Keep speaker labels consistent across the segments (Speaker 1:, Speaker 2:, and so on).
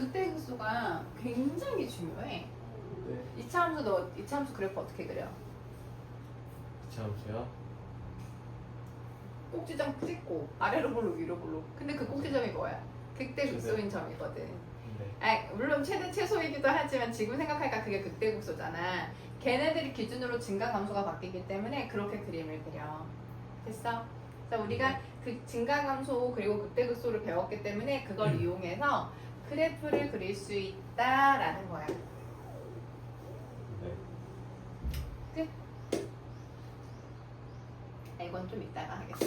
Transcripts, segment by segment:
Speaker 1: 극대 극소가 굉장히 중요해.
Speaker 2: 네.
Speaker 1: 이차 함수 너 이차 함수 그래프 어떻게 그려?
Speaker 2: 잠시요.
Speaker 1: 꼭지점 찍고 아래로 볼록 위로 볼록. 근데 그 꼭지점이 뭐야? 극대 극소인 점이거든.
Speaker 2: 네.
Speaker 1: 아, 물론 최대 최소이기도 하지만 지금 생각하니까 그게 극대 극소잖아. 걔네들이 기준으로 증가 감소가 바뀌기 때문에 그렇게 그림을 그려. 됐어? 그래서 우리가 그 증가 감소 그리고 극대 극소를 배웠기 때문에 그걸
Speaker 2: 음.
Speaker 1: 이용해서 그래프를 그릴 수 있다라는 거야.
Speaker 2: 네.
Speaker 1: 아, 이건 좀 이따가 하겠어.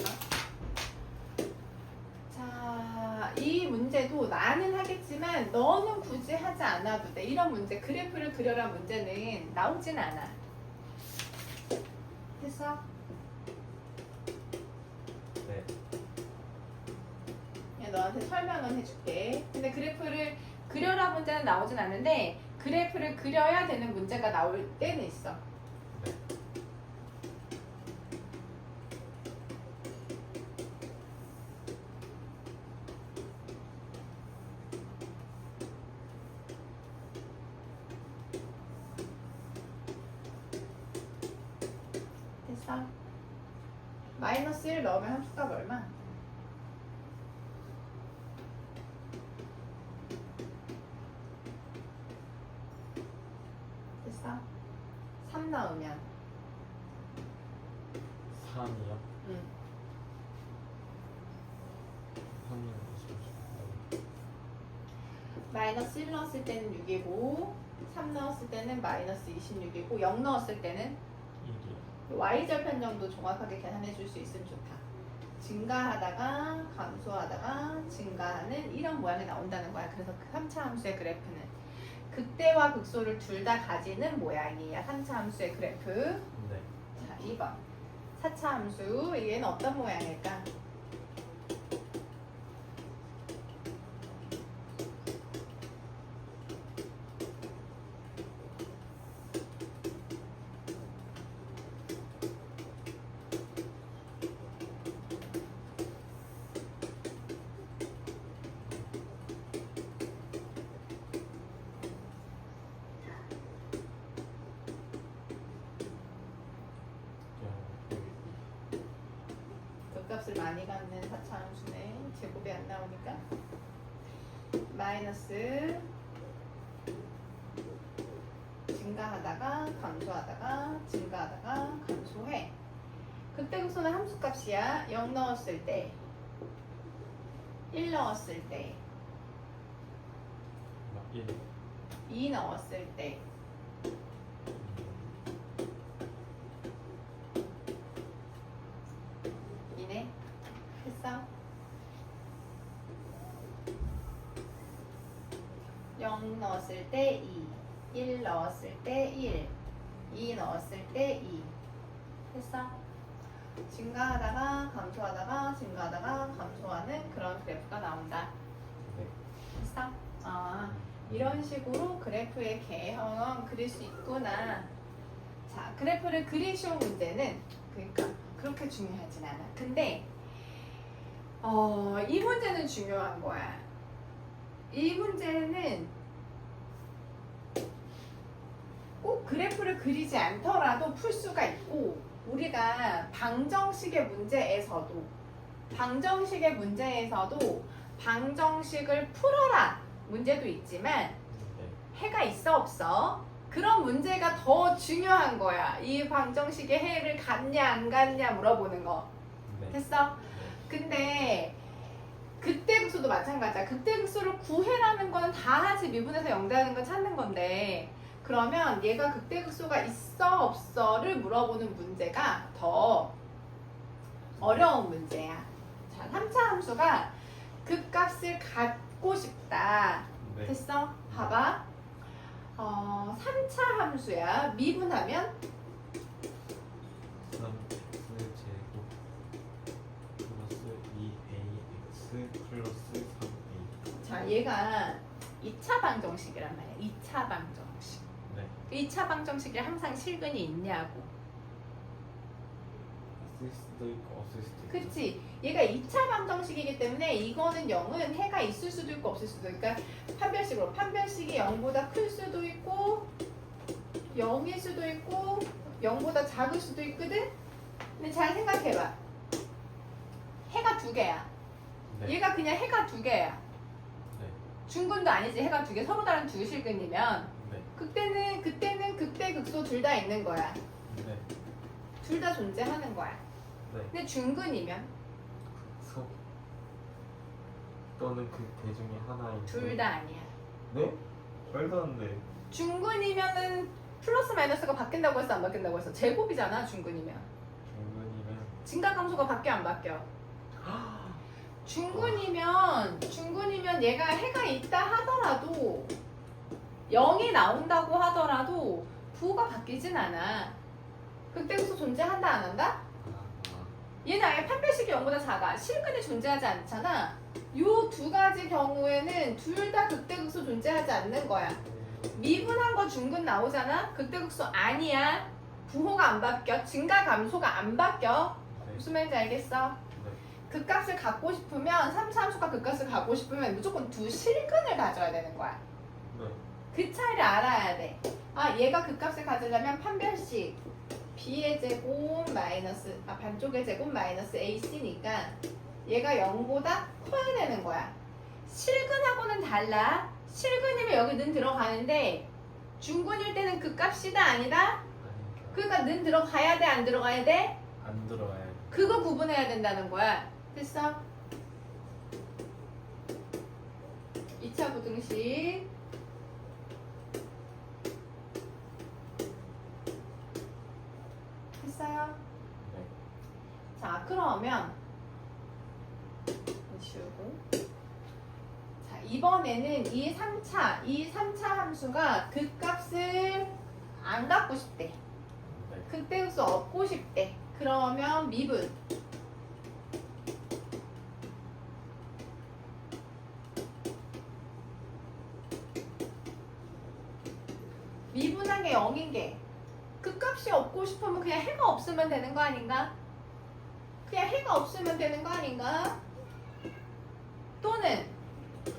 Speaker 1: 자, 이 문제도 나는 하겠지만 너는 굳이 하지 않아도 돼. 이런 문제, 그래프를 그려라 문제는 나오진 않아. 됐어?
Speaker 2: 네.
Speaker 1: 그냥 너한테 설명은 해줄게. 근데 그래프를 그려라 문제는 나오진 않는데 그래프를 그려야 되는 문제가 나올 때는 있어.
Speaker 2: 네.
Speaker 1: 됐어? 마이너스 1 넣으면 함수값 얼마? 됐어? 3 넣으면
Speaker 2: 3이요.
Speaker 1: 응.
Speaker 2: 3은
Speaker 1: 마이너스 1 넣었을 때는 6이고 3 넣었을 때는 마이너스 26이고 0 넣었을 때는
Speaker 2: 1이요.
Speaker 1: y절편정도 정확하게 계산해 줄 수 있으면 좋다. 증가하다가 감소하다가 증가하는 이런 모양이 나온다는 거야. 그래서 그 3차 함수의 그래프는 극대와 극소를 둘 다 가지는 모양이야. 3차 함수의 그래프.
Speaker 2: 네.
Speaker 1: 자, 2번. 4차 함수. 얘는 어떤 모양일까? 극값을 많이 갖는 4차 함수네. 제곱이 안 나오니까. 마이너스 증가하다가 감소하다가 증가하다가 감소해. 그때 극소는 함수값이야. 0 넣었을 때, 1 넣었을 때,
Speaker 2: 1.
Speaker 1: 2 넣었을 때, 이네 했어? 0 넣었을 때 2, 1 넣었을 때 1, 2 넣었을 때 2. 했어? 증가하다가 감소하다가 증가하다가 감소하는 그런 그래프가 나온다.
Speaker 2: 네.
Speaker 1: 했어? 아, 이런 식으로 그래프의 개형 그릴 수 있구나. 자, 그래프를 그리 쉬운 문제는 그러니까 그렇게 중요하진 않아. 근데 어, 이 문제는 중요한 거야. 이 문제는 꼭 그래프를 그리지 않더라도 풀 수가 있고 우리가 방정식의 문제에서도 방정식의 문제에서도 방정식을 풀어라 문제도 있지만
Speaker 2: 네.
Speaker 1: 해가 있어 없어? 그런 문제가 더 중요한 거야. 이 방정식의 해를 갔냐 안 갔냐 물어보는 거.
Speaker 2: 네.
Speaker 1: 됐어? 근데 그때 극소도 마찬가지야. 그때 극소를 구해라는 건 다 하지 미분에서 영대하는 건 찾는 건데 그러면 얘가 그때 극소가 있어 없어를 물어보는 문제가 더 어려운 문제야. 자, 3차 함수가 그 값을 갖고 싶다.
Speaker 2: 네.
Speaker 1: 됐어? 봐봐. 어, 3차 함수야. 미분하면
Speaker 2: 3x 제곱 플러스 2ax 플러스 3a.
Speaker 1: 자, 얘가 2차 방정식이란 말이야. 2차 방정 식.
Speaker 2: 네.
Speaker 1: 2차 방정식이 항상 실근이 있냐고.
Speaker 2: 수도 있고 없을 수도 있고.
Speaker 1: 그치? 얘가 2차 방정식이기 때문에 이거는 0은 해가 있을 수도 있고 없을 수도 있고 그러니까 판별식으로 판별식이 0보다 클 수도 있고 0일 수도 있고 0보다 작을 수도 있거든? 근데 잘 생각해봐 해가 두 개야
Speaker 2: 네.
Speaker 1: 얘가 그냥 해가 두 개야
Speaker 2: 네.
Speaker 1: 중근도 아니지 해가 두 개 서로 다른 두 실근이면
Speaker 2: 네.
Speaker 1: 그때는 그때는 극대 극소 둘 다 있는 거야.
Speaker 2: 네.
Speaker 1: 둘 다 존재하는 거야.
Speaker 2: 네.
Speaker 1: 근데 중근이면?
Speaker 2: 소? 또는 그 대 중에 하나인
Speaker 1: 둘 다 아니야.
Speaker 2: 네? 말도 안 돼.
Speaker 1: 중근이면은 플러스 마이너스가 바뀐다고 했어 안 바뀐다고 했어? 제곱이잖아 중근이면.
Speaker 2: 중근이면?
Speaker 1: 증가 감소가 바뀌어 안 바뀌어? 중근이면 중근이면 얘가 해가 있다 하더라도 0이 나온다고 하더라도 부호가 바뀌진 않아 그때부터 존재한다 안 한다?
Speaker 2: 아,
Speaker 1: 얘는 아예 판별식이 0보다 작아 실근이 존재하지 않잖아 요 두 가지 경우에는 둘 다 극대극소 존재하지 않는 거야 미분한 거 중근 나오잖아? 극대극소 아니야. 부호가 안 바뀌어. 증가 감소가 안 바뀌어.
Speaker 2: 네.
Speaker 1: 무슨 말인지 알겠어?
Speaker 2: 네.
Speaker 1: 극값을 갖고 싶으면 3, 3수가 극값을 갖고 싶으면 무조건 두 실근을 가져야 되는 거야.
Speaker 2: 네.
Speaker 1: 그 차이를 알아야 돼. 아 얘가 극값을 가지려면 판별식 b의 제곱 마이너스 아 반쪽의 제곱 마이너스 ac니까 얘가 0보다 커야 되는 거야. 실근하고는 달라. 실근이면 여기 는 들어가는데 중근일 때는 극값이다 아니다?
Speaker 2: 아니니까
Speaker 1: 그러니까 는 들어가야 돼 안 들어가야 돼?
Speaker 2: 안 들어가야 돼.
Speaker 1: 그거 구분해야 된다는 거야. 됐어? 2차 부등식 됐어요?
Speaker 2: 네.
Speaker 1: 자 그러면 지우고 자 이번에는 이 3차 이 3차 함수가 그 값을 안 갖고 싶대
Speaker 2: 네.
Speaker 1: 극대극소 얻고 싶대 그러면 미분 미분한 게 0인 게 얻고 싶으면 그냥 해가 없으면 되는 거 아닌가? 그냥 해가 없으면 되는 거 아닌가? 또는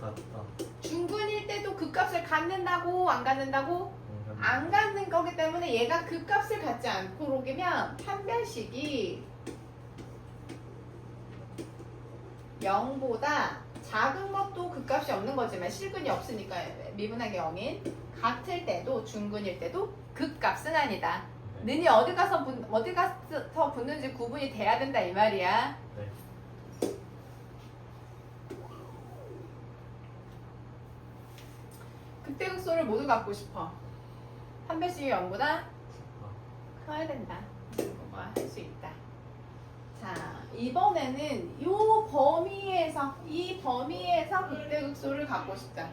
Speaker 2: 갔다.
Speaker 1: 중근일 때도 극값을 갖는다고 안 갖는다고? 안 갖는 거기 때문에 얘가 그 값을 갖지 않도록이면 판별식이 0보다 작은 것도 그 값이 없는 거지만 실근이 없으니까 미분하게 0인 같을 때도 중근일 때도 그 값은 아니다.
Speaker 2: 네.
Speaker 1: 는이 어디 가서 붙, 어디 가서 붙는지 구분이 돼야 된다 이 말이야.
Speaker 2: 네.
Speaker 1: 극대 극소를 모두 갖고 싶어. 판별식이 0보다
Speaker 2: 아,
Speaker 1: 커야 된다. 이거 할수 있다. 자, 이번에는 이 범위에서 이 범위에서 극대극소를 갖고 싶다.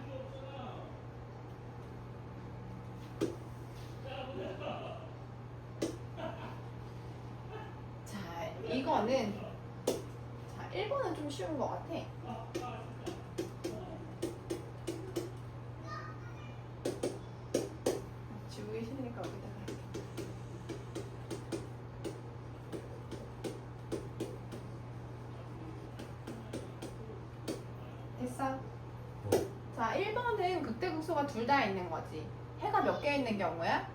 Speaker 1: 자, 1번은 극대극소가 둘 다 있는 거지. 해가 몇 개 있는 경우야?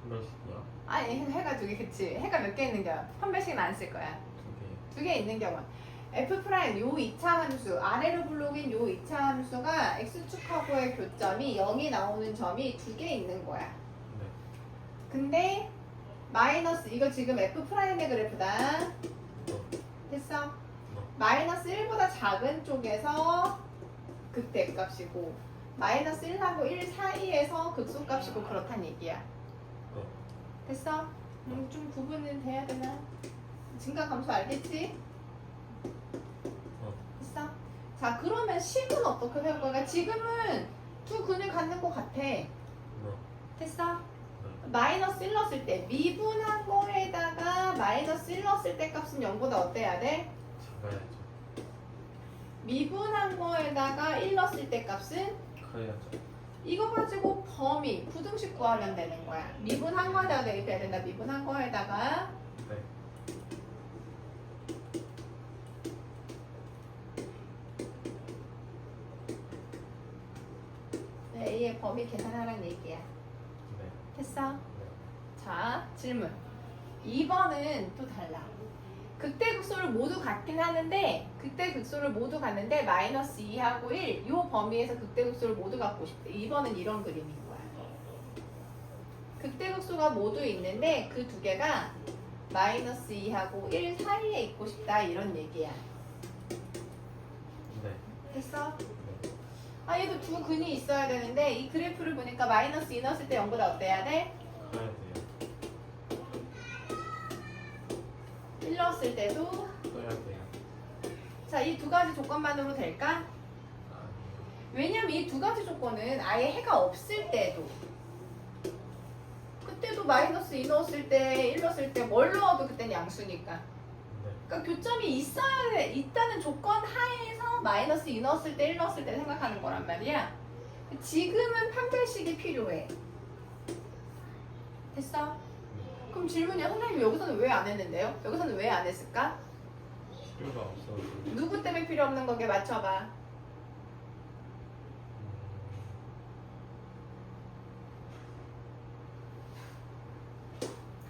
Speaker 2: 한 번씩이요?
Speaker 1: 아니, 해가 두 개, 그치. 해가 몇 개 있는 경우. 판별식은 안 쓸 거야.
Speaker 2: 두 개.
Speaker 1: 두 개 있는 경우. f 프라임 요 2차 함수, 아래로 블록인 요 2차 함수가 x축하고의 교점이 0이 나오는 점이 두 개 있는 거야.
Speaker 2: 네.
Speaker 1: 근데 마이너스 이거 지금 f 프라임의 그래프다.
Speaker 2: 네.
Speaker 1: 됐어? 마이너스 1보다 작은 쪽에서 극대값이고 마이너스 1하고 1 사이에서 극소값이고 그렇단 얘기야.
Speaker 2: 네.
Speaker 1: 됐어? 음, 좀 구분은 돼야 되나? 증가 감소 알겠지?
Speaker 2: 어.
Speaker 1: 됐어? 자 그러면 식은 어떻게 세울 거야? 지금은 두 근을 갖는 것 같아.
Speaker 2: 네.
Speaker 1: 됐어?
Speaker 2: 네.
Speaker 1: 마이너스 1 넣었을 때 미분한 거에다가 마이너스 1 넣었을 때 값은 0보다 어때야 돼?
Speaker 2: 작아야죠.
Speaker 1: 미분한 거에다가 1 넣었을 때 값은
Speaker 2: 커야죠.
Speaker 1: 이거 가지고 범위, 부등식 구하면 되는 거야. 미분한 거에다가 대입해야 된다. 미분한 거에다가
Speaker 2: 네.
Speaker 1: A의 범위 계산하라는 얘기야.
Speaker 2: 네.
Speaker 1: 됐어?
Speaker 2: 네.
Speaker 1: 자, 질문. 2번은 또 달라. 극대 극소를 모두 같긴 하는데 극대 극소를 모두 갖는데 마이너스 2하고 1 이 범위에서 극대 극소를 모두 갖고 싶대. 2번은 이런 그림인 거야. 극대 극소가 모두 있는데 그 두 개가 마이너스 2하고 1 사이에 있고 싶다 이런 얘기야.
Speaker 2: 네.
Speaker 1: 됐어?
Speaker 2: 네.
Speaker 1: 아 얘도 두 근이 있어야 되는데 이 그래프를 보니까 마이너스 2 넣었을 때 0보다 어때야 돼? 1 넣었을 때도
Speaker 2: 써야 돼요.
Speaker 1: 자 이 두 가지 조건만으로 될까? 왜냐면 이 두 가지 조건은 아예 해가 없을 때도 그때도 마이너스 2 넣었을 때 1 넣었을 때 뭘 넣어도 그때는 양수니까
Speaker 2: 네.
Speaker 1: 그러니까 교점이 있어야 돼 있다는 조건 하에서 마이너스 2 넣었을 때 1 넣었을 때 생각하는 거란 말이야 지금은 판별식이 필요해 됐어? 그럼 질문이야 선생님 여기서는 왜 안 했는데요? 여기서는 왜 안 했을까?
Speaker 2: 필요가 없어서.
Speaker 1: 누구 때문에 필요 없는 거게 맞춰봐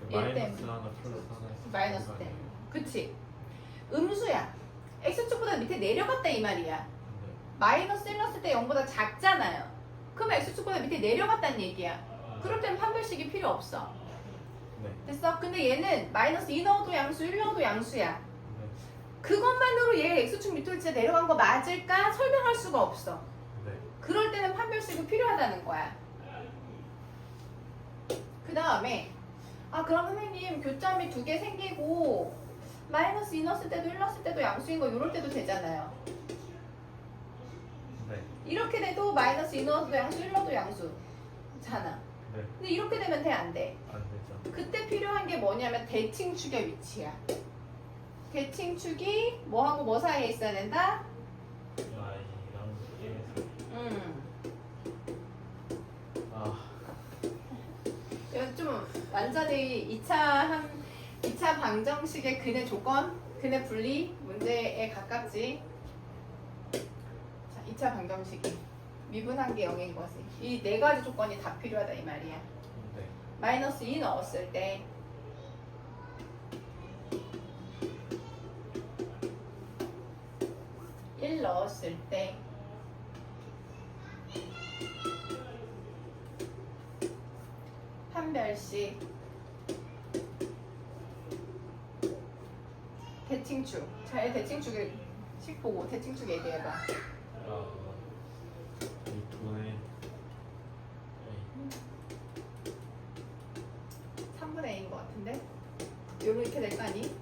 Speaker 1: 그일
Speaker 2: 마이너스
Speaker 1: 때문에.
Speaker 2: 하나 플러스 하나 있어요.
Speaker 1: 마이너스 때문에.
Speaker 2: 아니에요?
Speaker 1: 그치? 음수야. x축보다 밑에 내려갔다 이 말이야.
Speaker 2: 네.
Speaker 1: 마이너스 1 넣었을 때 0보다 작잖아요. 그럼 x축보다 밑에 내려갔다는 얘기야. 그럴 땐 판별식이 필요 없어.
Speaker 2: 네.
Speaker 1: 됐어? 근데 얘는 마이너스 2 넣어도 양수, 1 넣어도 양수야.
Speaker 2: 네.
Speaker 1: 그것만으로 얘 x축 밑으로 진짜 내려간 거 맞을까? 설명할 수가 없어.
Speaker 2: 네.
Speaker 1: 그럴 때는 판별식이 필요하다는 거야. 그 다음에 아 그럼 선생님 교점이 두 개 생기고 마이너스 2 넣었을 때도 1 넣었을 때도 양수인 거 이럴 때도 되잖아요.
Speaker 2: 네.
Speaker 1: 이렇게 돼도 마이너스 2 넣어도 양수 1 넣어도 양수잖아.
Speaker 2: 네.
Speaker 1: 근데 이렇게 되면 돼 안 돼?
Speaker 2: 안 되죠.
Speaker 1: 그때 필요한 게 뭐냐면 대칭축의 위치야. 대칭축이 뭐하고 뭐 사이에 있어야 된다?
Speaker 2: Y랑.
Speaker 1: 음.
Speaker 2: 아.
Speaker 1: 이건 좀 완전히 2차 한 2차 방정식의 근의 조건, 근의 분리 문제에 가깝지. 자, 2차 방정식이 미분한 게 0인 거지. 이 네 가지 조건이 다 필요하다 이 말이야.
Speaker 2: 네.
Speaker 1: 마이너스 2 넣었을 때1 넣었을 때 판별식 대칭축 자의 대칭축을 식 보고 대칭축 얘기해봐
Speaker 2: 네.
Speaker 1: 3분의 A인 것 같은데 요렇게 될 거 아니?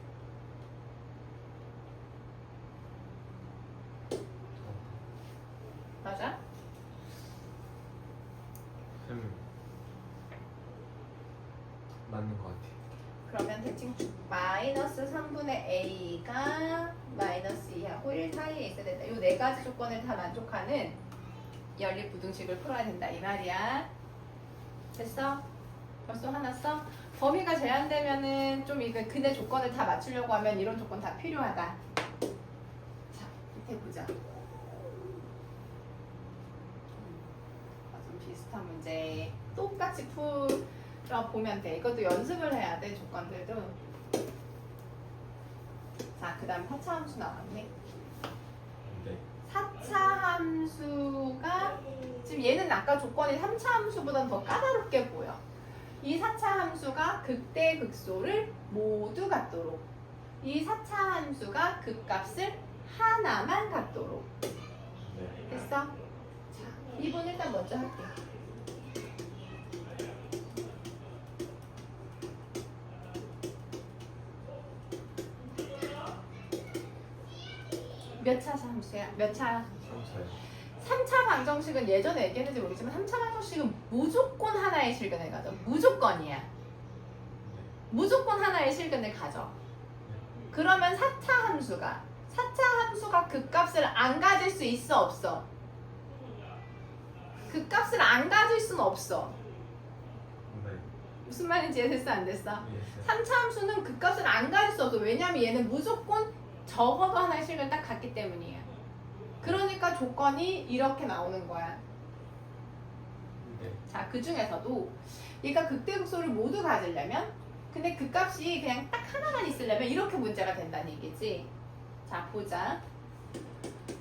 Speaker 1: 맞아?
Speaker 2: 음. 맞는 것 같아요.
Speaker 1: 그러면 대칭축 마이너스 3분의 a가 마이너스 2하고 1 사이에 있어야 된다. 이 네 가지 조건을 다 만족하는 연립 부등식을 풀어야 된다 이 말이야. 됐어? 벌써 써? 범위가 제한되면은 좀 이거 근의 조건을 다 맞추려고 하면 이런 조건 다 필요하다. 자 밑에 보자. 좀 비슷한 문제 똑같이 풀어 보면 돼. 이것도 연습을 해야 돼 조건들도. 자 그다음 4차 함수 나왔네.
Speaker 2: 네.
Speaker 1: 4차 함수가 지금 얘는 아까 조건이 3차 함수보다는 더 까다롭게 보여. 이 4차 함수가 극대 극소를 모두 갖도록. 이 4차 함수가 극값을 하나만 갖도록.
Speaker 2: 네.
Speaker 1: 됐어? 자, 2번 일단 먼저 할게. 몇차 함수야? 몇 차?
Speaker 2: 3차요.
Speaker 1: 3차 방정식은 예전에 얘기했는지 모르겠지만 3차 방정식은 무조건 하나의 실근을 가져. 무조건이야.
Speaker 2: 네.
Speaker 1: 무조건 하나의 실근을 가져. 그러면 4차 함수가 4차 함수가 그 값을 안 가질 수 있어 없어? 그 값을 안 가질 수는 없어.
Speaker 2: 네.
Speaker 1: 무슨 말인지 이해됐어 안 됐어?
Speaker 2: 예.
Speaker 1: 3차 함수는 그 값을 안 가질 수 없어. 왜냐면 얘는 무조건 적어도 하나의 식을 딱 갖기 때문이야. 그러니까 조건이 이렇게 나오는 거야.
Speaker 2: 네.
Speaker 1: 자, 그 중에서도 얘가 극대극소를 모두 가지려면 근데 그 값이 그냥 딱 하나만 있으려면 이렇게 문제가 된다는 얘기지. 자, 보자.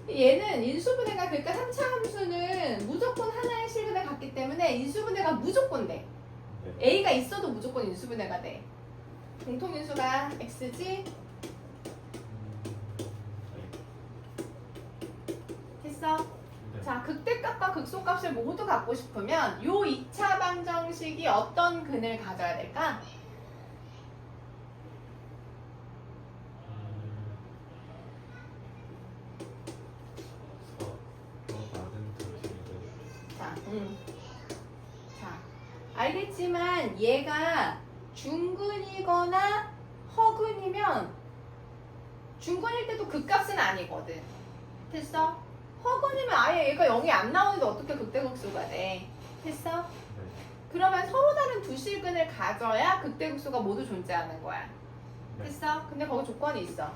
Speaker 1: 얘는 인수분해가 그러니까 3차 함수는 무조건 하나의 실근을 갖기 때문에 인수분해가 무조건 돼.
Speaker 2: 네.
Speaker 1: A가 있어도 무조건 인수분해가 돼. 공통인수가 X지? 됐어?
Speaker 2: 네.
Speaker 1: 자, 극대값과 극소값을 모두 갖고 싶으면 요 2차 방정식이 어떤 근을 가져야 될까? 자, 음. 자, 알겠지만 얘가 중근이거나 허근이면 중근일 때도 극값은 아니거든. 됐어? 허근이면 아예 얘가 0이 안 나오는데 어떻게 극대극소가 돼? 됐어? 그러면 서로 다른 두 실근을 가져야 극대극소가 모두 존재하는 거야. 됐어? 근데 거기 조건이 있어.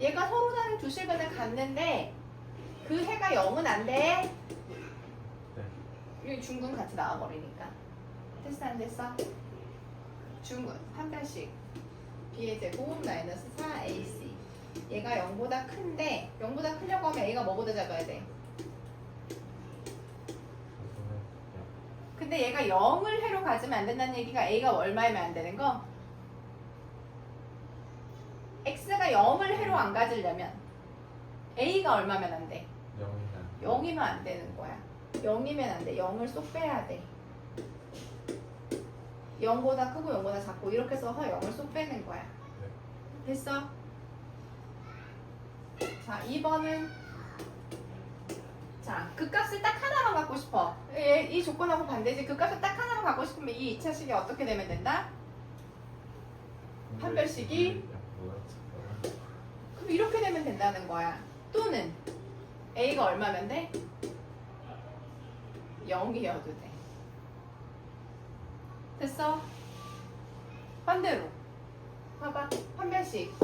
Speaker 1: 얘가 서로 다른 두 실근을 갖는데 그 해가 0은 안 돼. 여기 중근 같이 나와버리니까. 됐어 안 됐어? 중근 한 별씩 b의 제곱 마이너스 4ac 얘가 0보다 큰데 0보다 크려고 하면 a가 뭐보다 작아야 돼? 근데 얘가 0을 해로 가지면 안 된다는 얘기가 a가 얼마이면 안 되는 거? x가 0을 해로 안 가지려면 a가 얼마면 안 돼? 0이면 안 되는 거야. 0이면 안 돼. 0을 쏙 빼야 돼. 0보다 크고 0보다 작고 이렇게 써서 0을 쏙 빼는 거야. 됐어? 자, 2번은 자, 그 값을 딱 하나만 갖고 싶어. 얘, 이 조건하고 반대지. 그 값을 딱 하나만 갖고 싶으면 이 2차식이 어떻게 되면 된다? 판별식이? 그럼 이렇게 되면 된다는 거야. 또는 a가 얼마면 돼? 0이어도 돼. 됐어? 반대로. 봐봐. 판별식.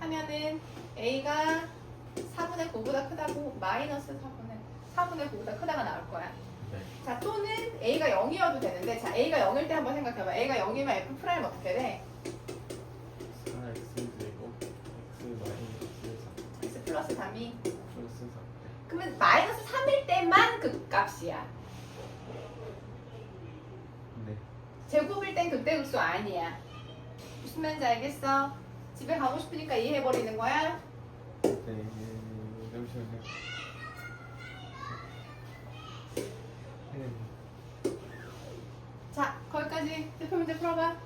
Speaker 1: 하면은 a가 4분의 9보다 크다고 마이너스 4분의 4분의 9보다 크다가 나올 거야. 자, 또는 a가 0이어도 되는데 자, a가 0일 때 한번 생각해봐. a가 0이면 f 프라임 어떻게 돼? x 플러스 3이 그러면 마이너스 3일 때만 그 값이야. 제곱일 땐 극대극소 아니야. 무슨 말인지 알겠어? 집에 가고 싶으니까 이해해버리는 거야? 자, 거기까지 대표 문제 풀어봐.